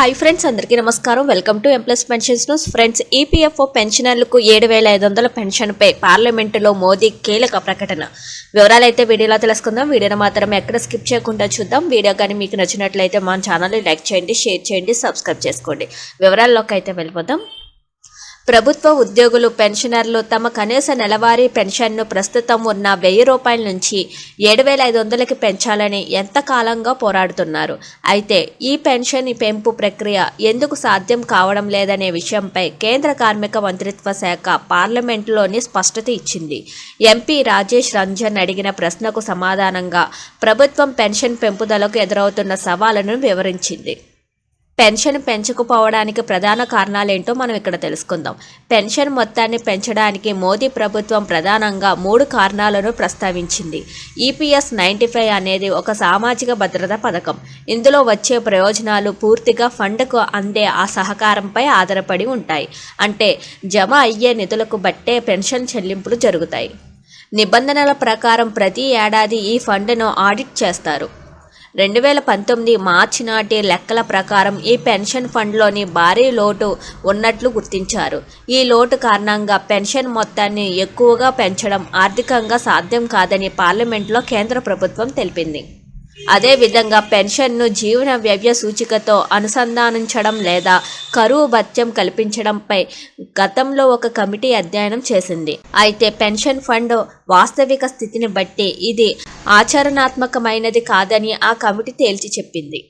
Hi friends అందరికీ నమస్కారం. Welcome to employees pensions news friends EPFO పెన్షనర్లకు ఏడు వేల ఐదు వందల పెన్షన్పై పార్లమెంటులో మోదీ కీలక ప్రకటన. వివరాలు అయితే వీడియోలో తెలుసుకుందాం. వీడియోను మాత్రం ఎక్కడ స్కిప్ చేయకుండా చూద్దాం. వీడియో కానీ మీకు నచ్చినట్లయితే మా ఛానల్ని లైక్ చేయండి షేర్ చేయండి సబ్స్క్రైబ్ చేసుకోండి. వివరాల్లోకి అయితే వెళ్ళిపోదాం. ప్రభుత్వ ఉద్యోగులు పెన్షనర్లు తమ కనీస నెలవారీ పెన్షన్ను ప్రస్తుతం ఉన్న వెయ్యి రూపాయల నుంచి ఏడు వేల ఐదు వందలకి పెంచాలని ఎంతకాలంగా పోరాడుతున్నారు. అయితే ఈ పెన్షన్ పెంపు ప్రక్రియ ఎందుకు సాధ్యం కావడం లేదనే విషయంపై కేంద్ర కార్మిక మంత్రిత్వ శాఖ పార్లమెంటులోని స్పష్టత ఇచ్చింది. ఎంపీ రాజేష్ రంజన్ అడిగిన ప్రశ్నకు సమాధానంగా ప్రభుత్వం పెన్షన్ పెంపుదలకు ఎదురవుతున్న సవాళ్ళను వివరించింది. పెన్షన్ పెంచకపోవడానికి ప్రధాన కారణాలేంటో మనం ఇక్కడ తెలుసుకుందాం. పెన్షన్ మొత్తాన్ని పెంచడానికి మోదీ ప్రభుత్వం ప్రధానంగా మూడు కారణాలను ప్రస్తావించింది. ఈపీఎస్ నైంటీ ఫైవ్ అనేది ఒక సామాజిక భద్రత పథకం. ఇందులో వచ్చే ప్రయోజనాలు పూర్తిగా ఫండ్కు అందే ఆ సహకారంపై ఆధారపడి ఉంటాయి. అంటే జమ అయ్యే నిధులకు బట్టే పెన్షన్ చెల్లింపులు జరుగుతాయి. నిబంధనల ప్రకారం ప్రతి ఏడాది ఈ ఫండ్ను ఆడిట్ చేస్తారు. రెండు వేల పంతొమ్మిది మార్చి నాటి లెక్కల ప్రకారం ఈ పెన్షన్ ఫండ్లోని భారీ లోటు ఉన్నట్లు గుర్తించారు. ఈ లోటు కారణంగా పెన్షన్ మొత్తాన్ని ఎక్కువగా పెంచడం ఆర్థికంగా సాధ్యం కాదని పార్లమెంట్లో కేంద్ర ప్రభుత్వం తెలిపింది. అదేవిధంగా పెన్షన్ను జీవన వ్యయ సూచికతో అనుసంధానించడం లేదా కరువు భత్యం కల్పించడంపై గతంలో ఒక కమిటీ అధ్యయనం చేసింది. అయితే పెన్షన్ ఫండ్ వాస్తవిక స్థితిని బట్టి ఇది ఆచరణాత్మకమైనది కాదని ఆ కమిటీ తేల్చి చెప్పింది.